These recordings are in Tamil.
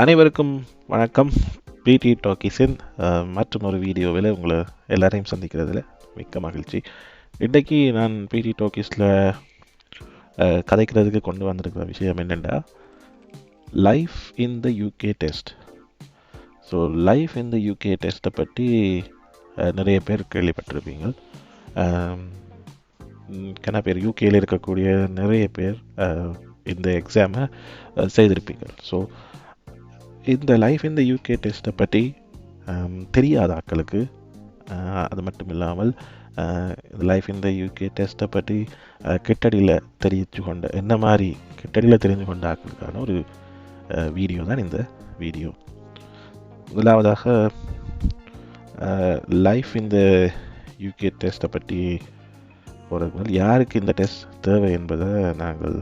அனைவருக்கும் வணக்கம். பிடி டாக்கிஸின் மற்றும் ஒரு வீடியோவில் உங்களை எல்லாரையும் சந்திக்கிறதுல மிக்க மகிழ்ச்சி. இன்றைக்கி நான் பிடி டாக்கிஸில் கதைக்கிறதுக்கு கொண்டு வந்திருக்கிற விஷயம் என்னென்னா life in the UK test so life in the UK டெஸ்ட்டை பற்றி நிறைய பேர் கேள்விப்பட்டிருப்பீங்க. கன பேர் யூகேயில் இருக்கக்கூடிய நிறைய பேர் இந்த எக்ஸாமை செய்திருப்பீங்க. ஸோ இந்த லைஃப் இந்த யூகே டெஸ்ட்டை பற்றி தெரியாத ஆட்களுக்கு அது மட்டும் இல்லாமல் லைஃப் இந்த யூகே டெஸ்ட்டை பற்றி கிட்டடியில் தெரிவித்து கொண்ட என்ன மாதிரி கிட்டடியில் தெரிஞ்சு கொண்ட ஆட்களுக்கான ஒரு வீடியோ தான் இந்த வீடியோ முதலாவதாக லைஃப் இந்த யூகே டெஸ்ட்டை பற்றி போகிறதுக்கு யாருக்கு இந்த டெஸ்ட் தேவை என்பதை நாங்கள்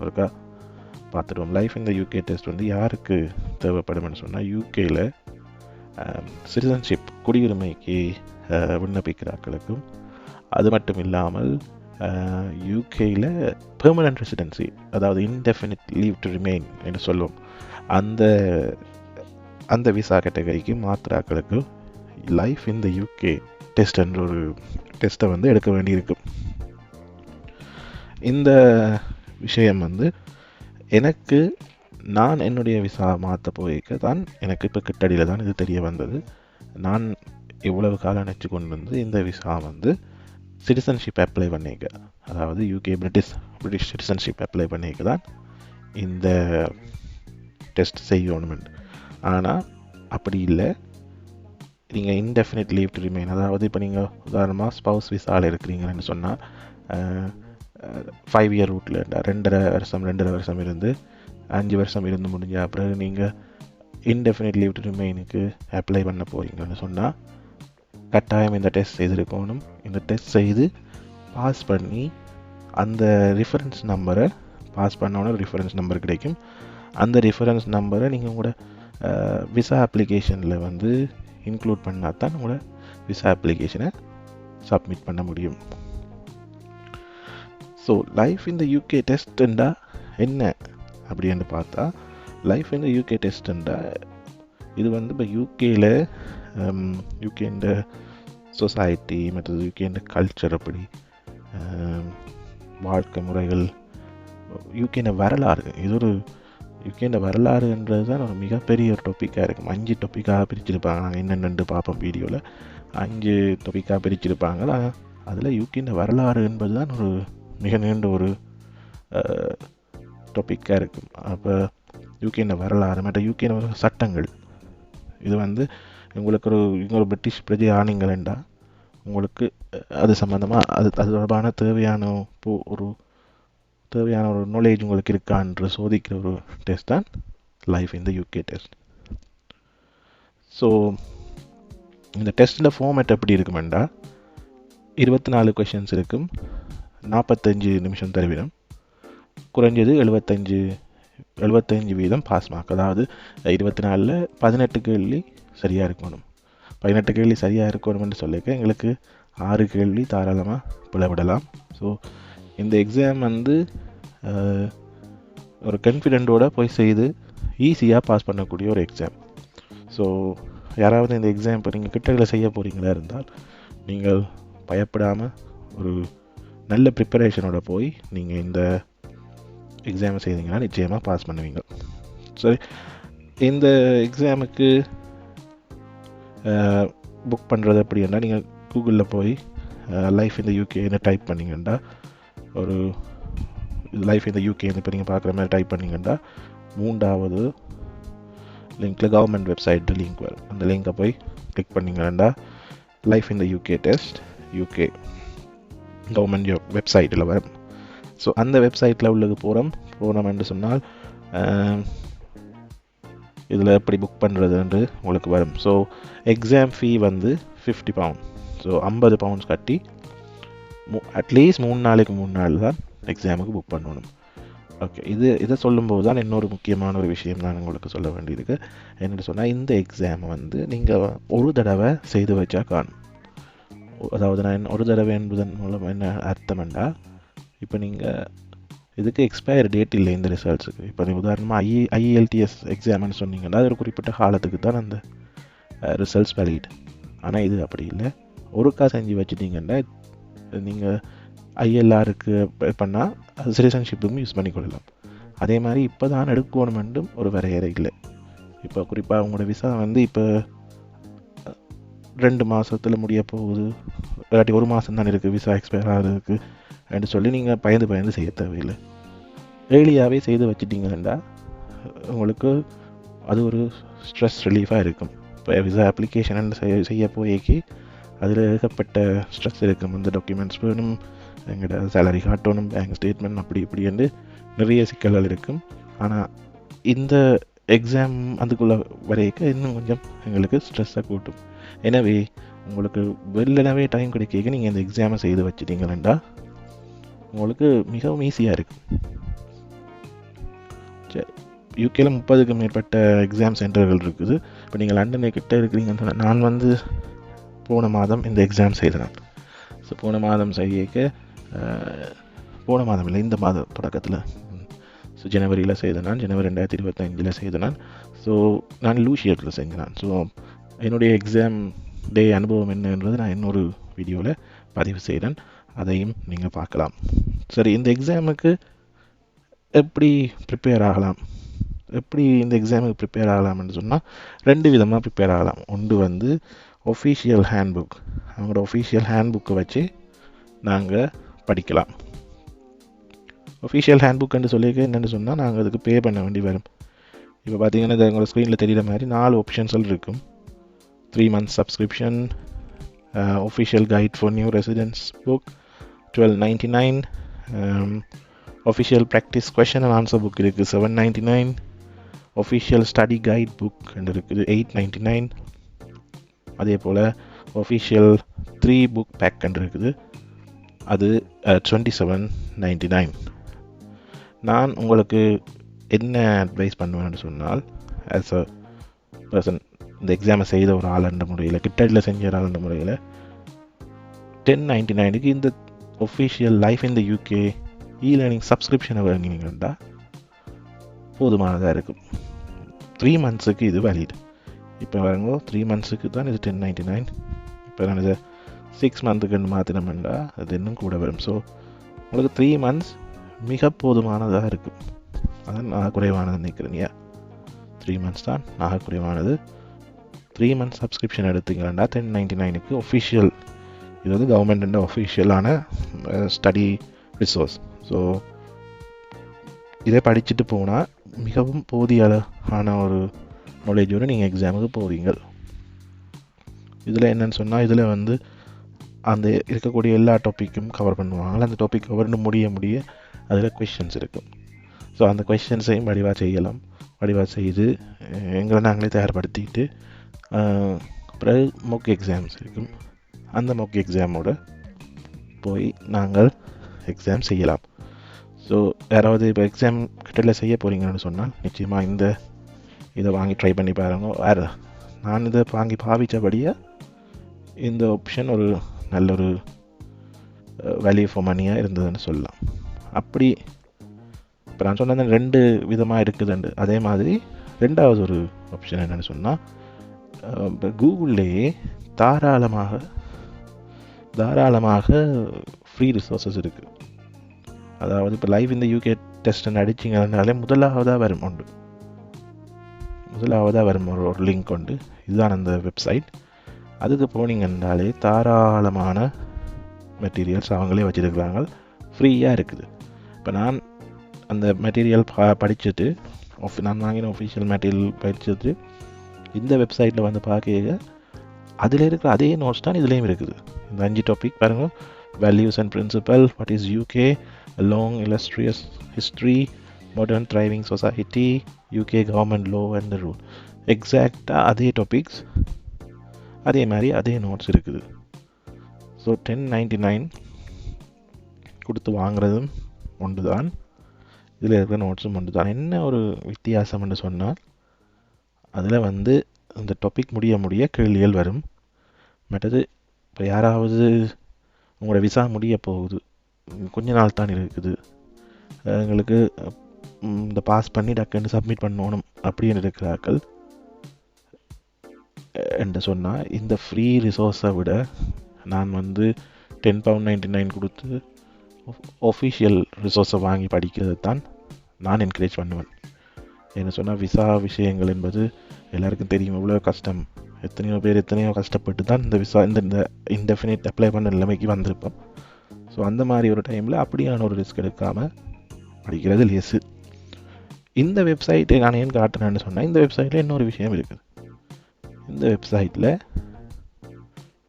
ஒருக்கா பார்த்துருவோம் லைஃப் இந்த யூகே டெஸ்ட் வந்து யாருக்கு தேவைப்படும்னு சொன்னால் யூகேயில் சிட்டிசன்ஷிப் குடியுரிமைக்கு அஹ், விண்ணப்பிக்கிறார்களுக்கும் அது மட்டும் இல்லாமல் யூகேயில் பெர்மனன்ட் ரெசிடென்சி அதாவது இன்டெஃபினிட் லீவ் டு ரிமைன் என்று சொல்லுவோம். அந்த அந்த விசா கேட்டகரிக்கு மாத்திராக்களுக்கு life in the UK test என்ற ஒரு டெஸ்ட்டை வந்து எடுக்க வேண்டியிருக்கு. இந்த விஷயம் வந்து எனக்கு நான் என்னுடைய விசா மாற்ற போய்க்க தான் எனக்கு இப்போ கிட்டடியில் தான் இது தெரிய வந்தது. நான் இவ்வளவு காலம் நினச்சி கொண்டு வந்து இந்த விசா வந்து சிட்டிசன்ஷிப் அப்ளை பண்ணிக்க அதாவது UK British British citizenship apply பண்ணிக்க தான் இந்த டெஸ்ட் செய்யணுமெண்ட் ஆனால் அப்படி இல்லை. நீங்கள் இன்டெஃபினிட் லீவ் டு ரிமைன் அதாவது இப்போ நீங்கள் உதாரணமாக ஸ்பவுஸ் விசாவில் இருக்கிறீங்கன்னு சொன்னால் ஃபைவ் இயர் ரூட்டில் ரெண்டரை வருஷம் ரெண்டரை வருஷம் இருந்து அஞ்சு வருஷம் இருந்து முடிஞ்ச பிறகு நீங்கள் இன்டெஃபினிட் லீவ் டு ரிமைனுக்கு அப்ளை பண்ண போகிறீங்கன்னு சொன்னால் கட்டாயம் இந்த டெஸ்ட் செய்திருக்கணும் இந்த டெஸ்ட் செய்து பாஸ் பண்ணி அந்த ரெஃபரன்ஸ் நம்பரை பாஸ் பண்ணோன்னே ரெஃபரன்ஸ் நம்பர் கிடைக்கும். அந்த ரெஃபரன்ஸ் நம்பரை நீங்கள் உங்களோட விசா அப்ளிகேஷனில் வந்து இன்க்ளூட் பண்ணால் தான் உங்களோட விசா அப்ளிகேஷனை சப்மிட் பண்ண முடியும். ஸோ லைஃப் இந்த யூகே டெஸ்ட்டுண்டா என்ன? அப்படின்னு பார்த்தா லைஃப் இந்த யூகே டெஸ்ட்டுண்டா இது வந்து இப்போ யூகேயில் இந்த சொசைட்டி மற்றது யூகேண்ட கல்ச்சர் அப்படி வாழ்க்கை முறைகள் யூகேன வரலாறு இது ஒரு யூகேண்ட வரலாறுன்றது தான் ஒரு மிகப்பெரிய ஒரு டாப்பிக்காக இருக்கும் அஞ்சு டாப்பிக்காக பிரிச்சிருப்பாங்க. நாங்கள் என்னென்னு பார்ப்போம் வீடியோவில் அஞ்சு டாப்பிக்காக பிரிச்சிருப்பாங்க. அதில் யூகேண்ட வரலாறு என்பது தான் ஒரு மிக நீண்ட ஒரு டாப்பிக்காக இருக்கும். அப்போ யூகேண்ட வரலாறு மற்ற யூகேன சட்டங்கள். இது வந்து உங்களுக்கு ஒரு இவங்க ஒரு பிரிட்டிஷ் பிரஜை ஆனீங்களேண்டா உங்களுக்கு அது சம்மந்தமாக அது அது தொடர்பான தேவையான போ- ஒரு தேவையான ஒரு நாலேஜ் உங்களுக்கு இருக்கான்ற சோதிக்கிற ஒரு டெஸ்ட் தான் லைஃப் இந்த யூகே டெஸ்ட் ஸோ இந்த டெஸ்ட்டில் ஃபார்மேட் எப்படி இருக்குமெண்டா? இருபத்தி நாலு கொஷின்ஸ் இருக்கும். நாற்பத்தஞ்சு நிமிஷம் தருவிடும் குறைஞ்சது எழுபத்தஞ்சு எழுபத்தஞ்சு வீதம் பாஸ் மார்க் அதாவது இருபத்தி நாலில் பதினெட்டு கேள்வி சரியாக இருக்கணும். பதினெட்டு கேள்வி சரியாக இருக்கணும்னு சொல்லிக்க எங்களுக்கு ஆறு கேள்வி தாராளமாக பிளவிடலாம் ஸோ இந்த எக்ஸாம் வந்து ஒரு கான்ஃபிடென்ட்டோட போய் செய்து ஈஸியாக பாஸ் பண்ணக்கூடிய ஒரு எக்ஸாம் ஸோ யாராவது இந்த எக்ஸாம் இப்போ நீங்கள் கிட்டகளை செய்ய போகிறீங்களா இருந்தால் நீங்கள் பயப்படாமல் ஒரு நல்ல ப்ரிப்பரேஷனோட போய் நீங்கள் இந்த எக்ஸாமை செய்தீங்கன்னா நிச்சயமாக பாஸ் பண்ணுவீங்க. சரி இந்த எக்ஸாமுக்கு புக் பண்ணுறது அப்படின்னா நீங்கள் கூகுளில் போய் லைஃப் இந்த யூகேன்னு டைப் பண்ணிங்கன்னா ஒரு லைஃப் இந்த யூகேன்னு இப்போ நீங்கள் பார்க்குற மாதிரி டைப் பண்ணிங்கன்னா மூன்றாவது லிங்க்கில் கவர்மெண்ட் வெப்சைட் லிங்க் வரும். அந்த லிங்கை போய் கிளிக் பண்ணிங்கன்னா லைஃப் இந்த யூகே டெஸ்ட் யூகே கவர்மெண்ட் வெப்சைட்டில் வரும். ஸோ அந்த வெப்சைட்டில் உள்ளது போகிறோம் போகிறோம் என்று சொன்னால் இதில் எப்படி புக் பண்ணுறதுன்று உங்களுக்கு வரும். ஸோ எக்ஸாம் ஃபீ வந்து ஃபிஃப்டி பவுண்ட் ஸோ ஐம்பது பவுண்ட்ஸ் கட்டி அட்லீஸ்ட் மூணு நாளைக்கு மூணு நாள் தான் எக்ஸாமுக்கு புக் பண்ணணும். ஓகே இது இதை சொல்லும்போது தான் இன்னொரு முக்கியமான ஒரு விஷயம் நான் உங்களுக்கு சொல்ல வேண்டியிருக்கு என்னென்னு சொன்னால் இந்த எக்ஸாம் வந்து நீங்கள் ஒரு தடவை செய்து வச்சா காணும். அதாவது நான் ஒரு தடவை என்பதன் மூலம் என்ன அர்த்தம்ண்டா இப்போ நீங்கள் இதுக்கு எக்ஸ்பயர் டேட் இல்லை இந்த ரிசல்ட்ஸுக்கு இப்போ உதாரணமாக ஐஇ ஐஇஎல்டிஎஸ் எக்ஸாம்னு சொன்னீங்கன்னா அது ஒரு குறிப்பிட்ட காலத்துக்கு தான் அந்த ரிசல்ட்ஸ் வேலிட் ஆனால் இது அப்படி இல்லை. ஒருக்கா செஞ்சு வச்சுட்டிங்கன்னா நீங்கள் ஐஎல்ஆருக்கு பண்ணால் அது சிட்டிசன்ஷிப்புக்கும் யூஸ் பண்ணிக்கொள்ளலாம். அதே மாதிரி இப்போ தான் எடுக்கணுமென்றும் ஒரு வரையறை இல்லை. இப்போ குறிப்பாக உங்களோட விசா வந்து இப்போ ரெண்டு மாதத்தில் முடிய போகுது. இல்லாட்டி ஒரு மாதம் தான் இருக்குது விசா எக்ஸ்பயர் ஆகிறதுக்கு. அப்படின்னு சொல்லி நீங்கள் பயந்து பயந்து செய்ய தேவையில்லை. ஏர்லியாகவே செய்து வச்சிட்டிங்கன்னா உங்களுக்கு அது ஒரு ஸ்ட்ரெஸ் ரிலீஃபாக இருக்கும். இப்போ விசா அப்ளிகேஷன் செய்ய செய்ய போய்க்கு அதில் ஏகப்பட்ட ஸ்ட்ரெஸ் இருக்கும். இந்த டாக்குமெண்ட்ஸ் வேணும் எங்கள்கிட்ட சேலரி காட்டணும் பேங்க் ஸ்டேட்மெண்ட் அப்படி இப்படி என்று நிறைய சிக்கல்கள் இருக்கும். ஆனால் இந்த எக்ஸாம் அதுக்குள்ளே வரைக்கும் இன்னும் கொஞ்சம் எங்களுக்கு ஸ்ட்ரெஸ்ஸை கூட்டும். எனவே உங்களுக்கு வெளிலவே டைம் கிடைக்க நீங்கள் இந்த எக்ஸாமை செய்து வச்சிட்டீங்களா உங்களுக்கு மிகவும் ஈஸியாக இருக்கும் சரி யூகேல முப்பதுக்கு மேற்பட்ட எக்ஸாம் சென்டர்கள் இருக்குது. இப்போ நீங்கள் லண்டனை கிட்டே இருக்கிறீங்கன்னு சொன்னால் நான் வந்து போன மாதம் இந்த எக்ஸாம் செய்தேன். ஸோ போன மாதம் செய்யக்க போன மாதம் இல்லை இந்த மாத தொடக்கத்தில். ஸோ ஜனவரியில் செய்தேன் நான் ஜனவரி ரெண்டாயிரத்தி இருபத்தஞ்சில் செய்தேன் நான். ஸோ நான் லூஷியத்தில் செஞ்சேன் ஸோ என்னுடைய எக்ஸாம் டே அனுபவம் என்னன்றது நான் இன்னொரு வீடியோவில் பதிவு செய்கிறேன் அதையும் நீங்கள் பார்க்கலாம். சரி இந்த எக்ஸாமுக்கு எப்படி ப்ரிப்பேர் ஆகலாம்? எப்படி இந்த எக்ஸாமுக்கு ப்ரிப்பேர் ஆகலாம்னு சொன்னால் ரெண்டு விதமாக ப்ரிப்பேர் ஆகலாம். ஒன்று வந்து ஒஃபீஷியல் ஹேண்ட்புக் அவங்களோட ஒஃபீஷியல் ஹேண்ட்புக்கை வச்சு நாங்கள் படிக்கலாம். ஒஃபீஷியல் ஹேண்ட்புக்குன்னு சொல்லியிருக்க என்னென்னு சொன்னால் நாங்கள் அதுக்கு பே பண்ண வேண்டி வரும். இப்போ பார்த்தீங்கன்னா இது உங்களோட ஸ்க்ரீனில் தெரிகிற மாதிரி நாலு ஆப்ஷன்ஸ்கள் இருக்கும். Three months subscription uh, guide for new new book twelve ninety nine official practice question and answer book இருக்குது seven ninety nine official study guide book இருக்குது எயிட் நைன்டி நைன் அதே போல் official த்ரீ புக் பேக் இருக்குது அது டுவெண்ட்டி செவன் நைன்டி நைன் நான் உங்களுக்கு என்ன அட்வைஸ் பண்ணுவேன்னு சொன்னால் ஆஸ் அ பர்சன் இந்த எக்ஸாமை செய்த ஒரு ஆளுன்ற முறையில் கிட்டடியில் செஞ்ச ஒரு ஆளுன்ற முறையில் டென் நைன்டி நைனுக்கு இந்த ஒஃபிஷியல் லைஃப் இந்த யூகே இ லேர்னிங் சப்ஸ்கிரிப்ஷனை வாங்கினீங்கன்னா போதுமானதாக இருக்கும். த்ரீ மந்த்ஸுக்கு இது வேலிட் இப்போ வரங்கோ த்ரீ மந்த்ஸுக்கு தான் இது டென் நைன்டி நைன் இப்போ நான் இதை சிக்ஸ் மந்த்துக்குன்னு மாற்றினோம்னா அது இன்னும் கூட வரும். ஸோ உங்களுக்கு த்ரீ மந்த்ஸ் மிக போதுமானதாக இருக்கும். அதான் நான் குறைவானது நினைக்கிறேன் ஏன் த்ரீ மந்த்ஸ் தான் நாக குறைவானது. த்ரீ மந்த் சப்ஸ்கிரிப்ஷன் எடுத்தீங்கன்னா டென் நைன்டி நைனுக்கு ஒஃபிஷியல் இது வந்து கவர்மெண்ட் ஒஃபிஷியலான ஸ்டடி ரிசோர்ஸ் ஸோ இதை படிச்சுட்டு போனால் மிகவும் போதிய அளவான ஒரு நாலேஜோடு நீங்கள் எக்ஸாமுக்கு போவீங்க. இதில் என்னன்னு சொன்னால் இதில் வந்து அந்த இருக்கக்கூடிய எல்லா டாப்பிக்கும் கவர் பண்ணுவாங்க. அந்த டாபிக் கவர்னு முடிய முடிய அதில் கொஷின்ஸ் இருக்கும் ஸோ அந்த கொஷின்ஸையும் வடிவாக செய்யலாம். வடிவாக செய்து எங்களை நாங்களே தயார்படுத்திக்கிட்டு பிறகு மொக் எக்ஸாம்ஸ் இருக்கும். அந்த மொக் எக்ஸாமோட போய் நாங்கள் எக்ஸாம் செய்யலாம். ஸோ யாராவது இப்போ எக்ஸாம் கிட்டத்தில் செய்ய போகிறீங்கன்னு சொன்னால் நிச்சயமாக இந்த இதை வாங்கி ட்ரை பண்ணி பாருங்க. வேறு நான் இதை வாங்கி பாவித்தபடியே இந்த ஆப்ஷன் ஒரு நல்ல ஒரு வேல்யூ ஃபார் மணியாக இருந்ததுன்னு சொல்லலாம். அப்படி இப்போ நான் சொன்னது ரெண்டு விதமாக இருக்குதுண்டு. அதே மாதிரி ரெண்டாவது ஒரு ஆப்ஷன் என்னென்னு சொன்னால் கூகுள்லேயே தாராளமாக தாராளமாக ஃப்ரீ ரிசோர்ஸஸ் இருக்குது அதாவது இப்போ லைவ் இந்த யூகே டெஸ்ட்னு அடிச்சிங்கனாலே முதலாவதாக வரும் உண்டு. முதலாவதாக வரும் ஒரு ஒரு லிங்க் உண்டு. இதுதான் அந்த வெப்சைட் அதுக்கு போனீங்கன்னாலே தாராளமான மெட்டீரியல்ஸ் அவங்களே வச்சுருக்குறாங்க. ஃப்ரீயாக இருக்குது. இப்போ நான் அந்த மெட்டீரியல் பா படிச்சுட்டு நான் வாங்கின ஒஃபிஷியல் மெட்டீரியல் படிச்சுட்டு இந்த வெப்சைட்டில் வந்து பார்க்க அதில் இருக்கிற அதே நோட்ஸ் தான் இதுலேயும் இருக்குது. இந்த அஞ்சு டாபிக் பாருங்கள் values and principle what is UK long illustrious history modern thriving society UK government law and rule எக்ஸாக்டாக அதே டாபிக்ஸ் அதே மாதிரி அதே நோட்ஸ் இருக்குது. ஸோ டென் நைன்டி நைன் கொடுத்து வாங்குறதும் ஒன்று தான் இதில் இருக்கிற நோட்ஸும் ஒன்று தான் என்ன ஒரு வித்தியாசம்னு சொன்னால் அதில் வந்து அந்த டாபிக் முடிய முடிய கேள்விகள் வரும். மற்றது இப்போ யாராவது உங்களோட விசா முடிய போகுது கொஞ்ச நாள் தான் இருக்குது. எங்களுக்கு இந்த பாஸ் பண்ணி டக்குன்னு சப்மிட் பண்ணணும் அப்படின்னு இருக்கிறார்கள். என்று சொன்னால் இந்த ஃப்ரீ ரிசோர்ஸை விட நான் வந்து டென் பவுண்ட் நைன்டி நைன் கொடுத்து ஒஃபிஷியல் ரிசோர்ஸை வாங்கி படிக்கிறது தான் நான் என்கரேஜ் பண்ணுவேன். என்ன சொன்னால் விசா விஷயங்கள் என்பது எல்லாருக்கும் தெரியும். எவ்வளோ கஷ்டம். எத்தனையோ பேர் எத்தனையோ கஷ்டப்பட்டு தான் இந்த விசா இந்த இந்த இன்டெஃபினிட் அப்ளை பண்ண நிலைமைக்கு வந்திருப்போம். ஸோ அந்த மாதிரி ஒரு டைமில் அப்படியான ஒரு ரிஸ்க் எடுக்காமல் படிக்கிறது லேசு. இந்த வெப்சைட்டை நான் ஏன் காட்டுறேன்னு சொன்னால் இந்த வெப்சைட்டில் இன்னொரு விஷயம் இருக்குது. இந்த வெப்சைட்டில்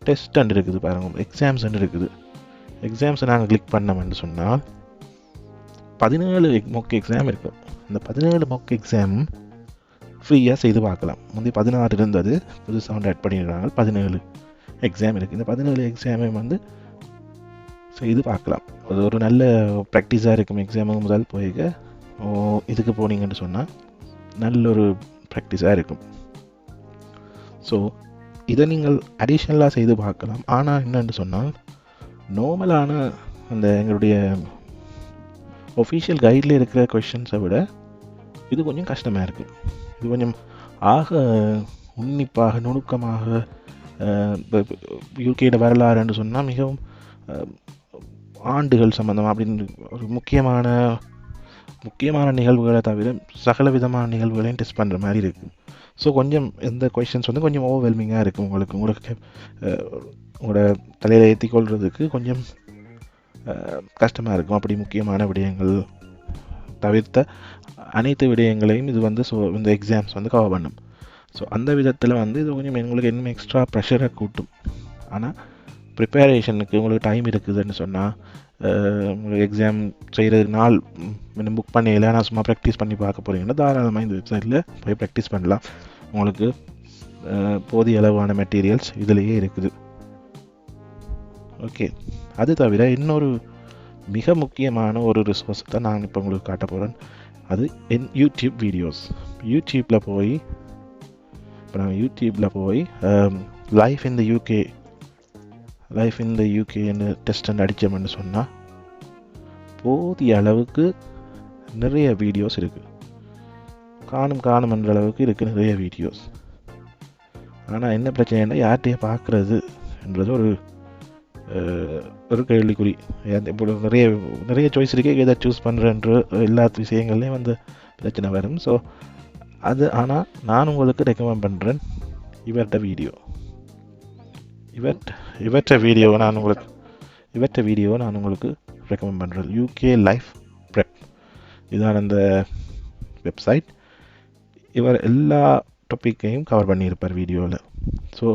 டெஸ்ட் அண்ட் இருக்குது பாருங்கள் எக்ஸாம்ஸ் இருக்குது. எக்ஸாம்ஸை நாங்கள் கிளிக் பண்ணோம்னு சொன்னால் பதினேழு மொக்க எக்ஸாம் இருக்கும் இந்த பதினேழு மொக் எக்ஸாம் ஃப்ரீயாக செய்து பார்க்கலாம். முந்தைய பதினாறு இருந்தது புதுசாக வந்து ஆட் பண்ணியிருக்காங்க பதினேழு எக்ஸாம் இருக்குது இந்த பதினேழு எக்ஸாமே வந்து செய்து பார்க்கலாம். அது ஒரு நல்ல ப்ராக்டிஸாக இருக்கும் எக்ஸாமுக்கு முதல் போய்க்க. ஓ இதுக்கு போனீங்கன்னு சொன்னால் நல்ல ஒரு ப்ராக்டிஸாக இருக்கும். ஸோ இதை நீங்கள் அடிஷ்னலாக செய்து பார்க்கலாம். ஆனால் என்னென்னு சொன்னால் நார்மலான அந்த எங்களுடைய ஒஃபிஷியல் கைடில் இருக்கிற கொஷின்ஸை விட இது கொஞ்சம் கஷ்டமாக இருக்குது இது கொஞ்சம் ஆக உன்னிப்பாக நுணுக்கமாக யூகேட வரலாறுன்னு சொன்னால் மிகவும் ஆண்டுகள் சம்மந்தமாக அப்படின்னு ஒரு முக்கியமான முக்கியமான நிகழ்வுகளை தவிர சகல விதமான நிகழ்வுகளையும் டெஸ்ட் பண்ணுற மாதிரி இருக்குது ஸோ கொஞ்சம் இந்த கொஷின்ஸ் வந்து கொஞ்சம் ஓவர்வெல்மிங்காக இருக்குது உங்களுக்கு. உங்களுக்கு உங்களோட தலையில் ஏற்றி கொஞ்சம் கஷ்டமாக இருக்கும். அப்படி முக்கியமான விடயங்கள் தவிர்த்த அனைத்து விடயங்களையும் இது வந்து ஸோ இந்த எக்ஸாம்ஸ் வந்து கவர் பண்ணும். ஸோ அந்த விதத்தில் வந்து இது கொஞ்சம் எங்களுக்கு இன்னும் எக்ஸ்ட்ரா ப்ரெஷரை கூட்டும். ஆனால் ப்ரிப்பேரேஷனுக்கு உங்களுக்கு டைம் இருக்குதுன்னு சொன்னால் உங்களுக்கு எக்ஸாம் செய்கிறது நாள் இன்னும் புக் பண்ணியில நான் சும்மா ப்ராக்டிஸ் பண்ணி பார்க்க போகிறீங்கன்னா தாராளமாக இந்த வெப்சைட்டில் போய் ப்ராக்டிஸ் பண்ணலாம். உங்களுக்கு போதிய அளவான மெட்டீரியல்ஸ் இதுலேயே இருக்குது. ஓகே அது தவிர இன்னொரு மிக முக்கியமான ஒரு ரிசோர்ஸ் தான் நான் இப்போ உங்களுக்கு காட்ட போகிறேன் அது என் யூடியூப் வீடியோஸ் யூடியூப்பில் போய் இப்போ நாங்கள் யூடியூப்பில் போய் life in the UK life in the யூகேன்னு test அடித்தோம்னு சொன்னால் போதிய அளவுக்கு நிறைய வீடியோஸ் இருக்குது காணும் காணும் என்ற அளவுக்கு இருக்குது நிறைய வீடியோஸ் ஆனால் என்ன பிரச்சனைன்னா யார்கிட்டயே பார்க்குறதுன்றது ஒரு ஒரு கேள்விக்குறி இப்போ நிறைய நிறைய சாய்ஸ் இருக்கே எதை சூஸ் பண்ணுறன்ற எல்லா விஷயங்கள்லையும் வந்து பிரச்சனை வரும். ஸோ அது ஆனால் நான் உங்களுக்கு ரெக்கமெண்ட் பண்ணுறேன் இவர்கிட்ட வீடியோ இவர்ட் இவற்ற வீடியோவை நான் உங்களுக்கு இவற்ற வீடியோவை நான் உங்களுக்கு ரெக்கமெண்ட் பண்ணுறேன் யூகே லைஃப் ப்ரெப் இதான் அந்த வெப்சைட் இவர் எல்லா டாப்பிக்கையும் கவர் பண்ணியிருப்பார் வீடியோவில் ஸோ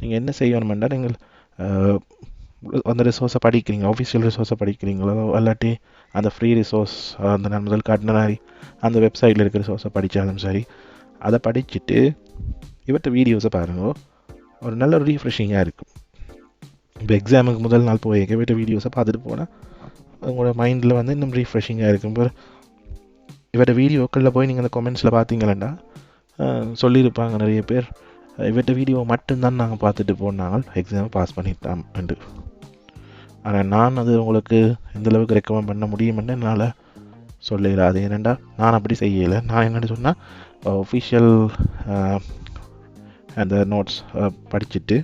நீங்கள் என்ன செய்யணுமெண்டா நீங்கள் அந்த ரிசோர்ஸை படிக்கிறீங்க ஆஃபிஷியல் ரிசோர்ஸை படிக்கிறீங்களோ இல்லாட்டி அந்த ஃப்ரீ ரிசோர்ஸ் அந்த நான் முதல் காட்டின மாதிரி அந்த வெப்சைட்டில் இருக்கிற ரிசோர்ஸை படித்தாலும் சரி அதை படிச்சுட்டு இவற்ற வீடியோஸை பாருங்கள் ஒரு நல்ல ஒரு ரீஃப்ரெஷிங்காக இருக்கும். இப்போ எக்ஸாமுக்கு முதல் நாள் போய் இவற்ற வீடியோஸை பார்த்துட்டு போனால் உங்களோட மைண்டில் வந்து இன்னும் ரீஃப்ரெஷிங்காக இருக்கும். இப்போ இவற்ற வீடியோக்களில் போய் நீங்கள் அந்த கமெண்ட்ஸில் பார்த்தீங்களா சொல்லியிருப்பாங்க நிறைய பேர். இவற்ற வீடியோ மட்டும்தான் நாங்கள் பார்த்துட்டு போனாங்க எக்ஸாம் பாஸ் பண்ணிட்டான் என்று ஆனால் நான் அது உங்களுக்கு எந்த அளவுக்கு ரெக்கமெண்ட் பண்ண முடியும்னு என்னால் சொல்லிடாது ஏனெண்டா நான் அப்படி செய்யலை. நான் என்னென்னு சொன்னால் ஒஃபிஷியல் அந்த நோட்ஸ் படிச்சுட்டு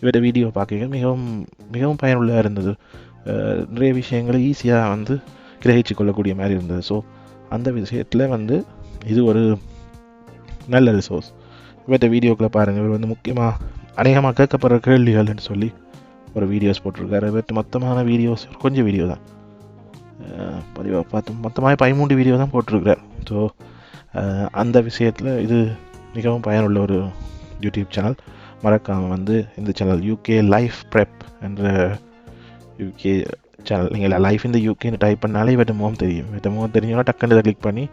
இவரோட வீடியோ பார்க்க மிகவும் மிகவும் பயனுள்ளதாக இருந்தது. நிறைய விஷயங்களை ஈஸியாக வந்து கிரகிச்சு கொள்ளக்கூடிய மாதிரி இருந்தது. ஸோ அந்த விஷயத்தில் வந்து இது ஒரு நல்ல ரிசோர்ஸ் இவர்கிட்ட வீடியோக்களை பாருங்கள். இவர் வந்து முக்கியமாக அநேகமாக கேட்கப்படுற கேள்விகள்னு சொல்லி ஒரு வீடியோஸ் போட்டிருக்காரு. பட் மொத்தமான வீடியோஸ் கொஞ்சம் வீடியோ தான். பதிவாக பார்த்து மொத்தமாக பதிமூன்று வீடியோ தான் போட்டிருக்கிறார். ஸோ அந்த விஷயத்தில் இது மிகவும் பயனுள்ள ஒரு யூடியூப் சேனல் மறக்காமல் வந்து இந்த சேனல் யூகே லைஃப் ப்ரெப் என்ற யூகே சேனல் நீங்கள் லைஃப் இந்த யூகேன்னு டைப் பண்ணாலே இவட்ட முகம் தெரியும். இவட்ட முகம் தெரிஞ்சோன்னா டக்குன்னு இதை கிளிக் பண்ணி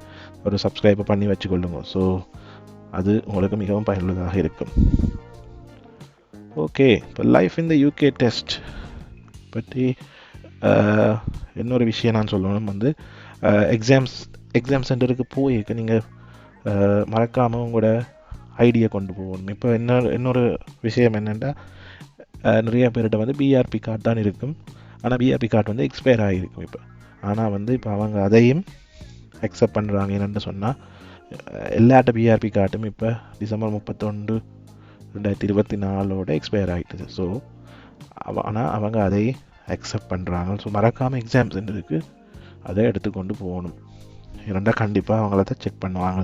ஒரு சப்ஸ்கிரைப் பண்ணி வச்சுக்கொள்ளுங்க. ஸோ அது உங்களுக்கு மிகவும் பயனுள்ளதாக இருக்கும். ஓகே இப்போ லைஃப் இந்த யூகே டெஸ்ட் பற்றி இன்னொரு விஷயம் நான் சொல்லணும். வந்து எக்ஸாம்ஸ் எக்ஸாம் சென்டருக்கு போய் நீங்கள் மறக்காமல் உங்களோட ஐடியை கொண்டு போகணும். இப்போ என்ன இன்னொரு விஷயம் என்னென்னா நிறைய பேர்கிட்ட வந்து பிஆர்பி கார்டு தான் இருக்கும். ஆனால் பிஆர்பி கார்டு வந்து எக்ஸ்பயர் ஆகிருக்கும் இப்போ. ஆனால் வந்து இப்போ அவங்க அதையும் அக்செப்ட் பண்ணுறாங்க என்னென்னு சொன்னால் எல்லாட்ட பிஆர்பி கார்டும் இப்போ டிசம்பர் முப்பத்தொன்று ரெண்டாயிரத்தி இருபத்தி நாலோட எக்ஸ்பயர் ஆகிட்டுது ஸோ ஆனால் அவங்க அதை அக்செப்ட் பண்ணுறாங்க ஸோ மறக்காமல் எக்ஸாம் சென்டருக்கு அதை எடுத்துக்கொண்டு போகணும். இரண்டா கண்டிப்பாக அவங்கள தான் செக் பண்ணுவாங்க.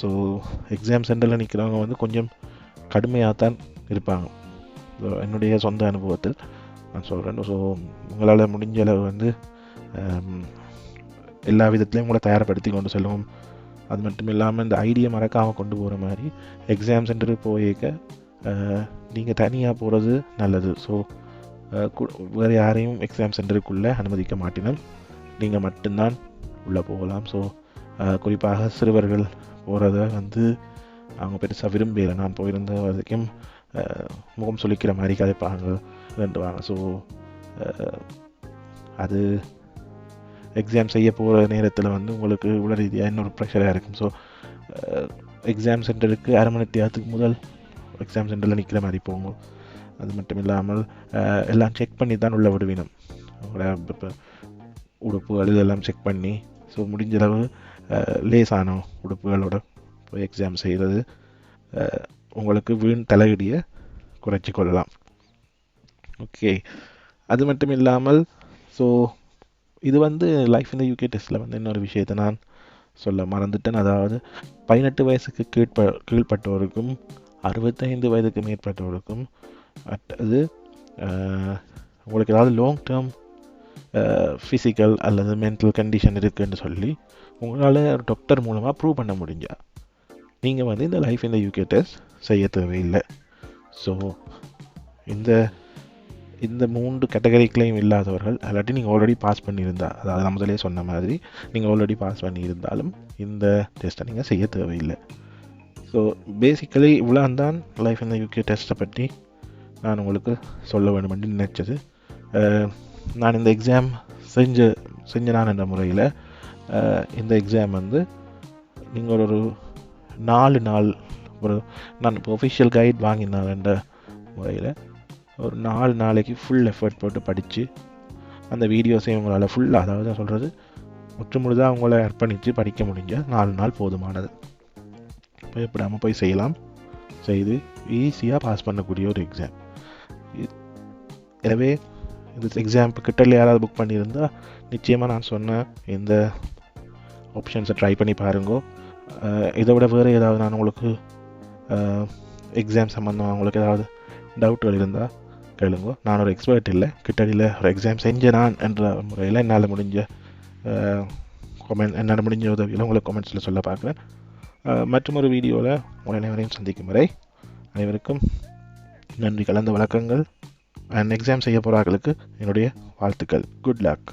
ஸோ எக்ஸாம் சென்டரில் நிற்கிறவங்க வந்து கொஞ்சம் கடுமையாக தான் இருப்பாங்க. ஸோ என்னுடைய சொந்த அனுபவத்தில் நான் சொல்கிறேன் ஸோ உங்களால் முடிஞ்ச அளவு வந்து எல்லா விதத்துலேயும் உங்களை தயார்படுத்தி கொண்டு செல்லவும் அது மட்டும் இல்லாமல் இந்த ஐடியை மறக்காமல் கொண்டு போகிற மாதிரி எக்ஸாம் சென்டருக்கு போயிருக்க நீங்கள் தனியாக போகிறது நல்லது. ஸோ வேறு யாரையும் எக்ஸாம் சென்டருக்குள்ளே அனுமதிக்க மாட்டினோம். நீங்கள் மட்டும்தான் உள்ளே போகலாம். ஸோ குறிப்பாக சிறுவர்கள் போகிறத வந்து அவங்க பெருசாக விரும்பல. நான் போயிருந்த வரைக்கும் முகம் சுளிக்கிற மாதிரி கதைப்பாங்க ரெண்டுவாங்க. ஸோ அது எக்ஸாம் செய்ய போகிற நேரத்தில் வந்து உங்களுக்கு உடல் ரீதியாக இன்னொரு ப்ரெஷராக இருக்கும். ஸோ எக்ஸாம் சென்டருக்கு அரை மணி நேரத்துக்கு முதல் எக்ஸாம் சென்டரில் நிற்கிற மாதிரி போங்க அது மட்டும் இல்லாமல் எல்லாம் செக் பண்ணி தான் உள்ள விடுவினம் உங்களோட இப்போ உடுப்புகள் இதெல்லாம் செக் பண்ணி ஸோ முடிஞ்ச அளவு லேசான உடுப்புகளோட போய் எக்ஸாம் செய்கிறது உங்களுக்கு வீண் தலையீடியை குறைச்சி கொள்ளலாம். ஓகே அது மட்டும் இல்லாமல் ஸோ இது வந்து லைஃப் இந்த யூகே டெஸ்ட்டில் வந்து இன்னொரு விஷயத்தை நான் சொல்ல மறந்துட்டேன். அதாவது பதினெட்டு வயசுக்கு கீழ்ப்ப கீழ்ப்பட்டோருக்கும் அறுபத்தைந்து வயதுக்கு மேற்பட்டோருக்கும் அது உங்களுக்கு ஏதாவது லாங் டேர்ம் ஃபிசிக்கல் அல்லது மென்டல் கண்டிஷன் இருக்குதுன்னு சொல்லி உங்களால் டாக்டர் மூலமாக ப்ரூவ் பண்ண முடிஞ்சா நீங்கள் வந்து இந்த லைஃப் இந்த யூகே டெஸ்ட் செய்ய தேவையில்லை. ஸோ இந்த இந்த மூன்று கேட்டகரிக்களையும் இல்லாதவர்கள் அல்லாட்டி நீங்கள் ஆல்ரெடி பாஸ் பண்ணியிருந்தா அதாவது நான் முதலே சொன்ன மாதிரி நீங்கள் ஆல்ரெடி பாஸ் பண்ணியிருந்தாலும் இந்த டெஸ்ட்டை நீங்கள் செய்ய தேவையில்லை. ஸோ பேசிக்கலி இவ்வளோ தான் லைஃப் இந்த யூகே டெஸ்ட்டை பற்றி நான் உங்களுக்கு சொல்ல வேண்டும் நினைச்சது. நான் இந்த எக்ஸாம் செஞ்ச செஞ்ச நான் என்ற முறையில் இந்த எக்ஸாம் வந்து நீங்கள் ஒரு நாலு நாள் ஒரு நான் இப்போ ஒஃபிஷியல் கைட் வாங்கினான் என்ற முறையில் ஒரு நாலு நாளைக்கு ஃபுல் எஃபர்ட் போட்டு படித்து அந்த வீடியோஸையும் உங்களால் ஃபுல்லாக அதாவது சொல்கிறது முற்று முழுதாக அர்ப்பணித்து படிக்க முடிஞ்ச நாலு நாள் போதுமானது. பயப்படாமல் போய் செய்யலாம். செய்து ஈஸியாக பாஸ் பண்ணக்கூடிய ஒரு எக்ஸாம் எனவே இந்த எக்ஸாம் கிட்டல யாராவது புக் பண்ணியிருந்தால் நிச்சயமாக நான் சொன்ன இந்த ஆப்ஷன்ஸை ட்ரை பண்ணி பாருங்கோ. இதை விட வேறு ஏதாவது நான் உங்களுக்கு எக்ஸாம் சம்மந்தமாக உங்களுக்கு ஏதாவது டவுட்டுகள் இருந்தால் கேளுங்க. நான் ஒரு எக்ஸ்பர்ட் இல்லை. கிட்டடியில் ஒரு எக்ஸாம் செஞ்ச நான் என்ற முறையில் என்னால் முடிஞ்ச கமெண்ட் என்னால் முடிஞ்ச உதவியில் உங்களை கமெண்ட்ஸில் சொல்ல பார்க்குறேன். மற்றும் ஒரு வீடியோவில் உங்கள் அனைவரையும் சந்திக்கும் வரை அனைவருக்கும் நன்றி கலந்த வழக்கங்கள் அண்ட் எக்ஸாம் செய்ய போகிறார்களுக்கு என்னுடைய வாழ்த்துக்கள். Good luck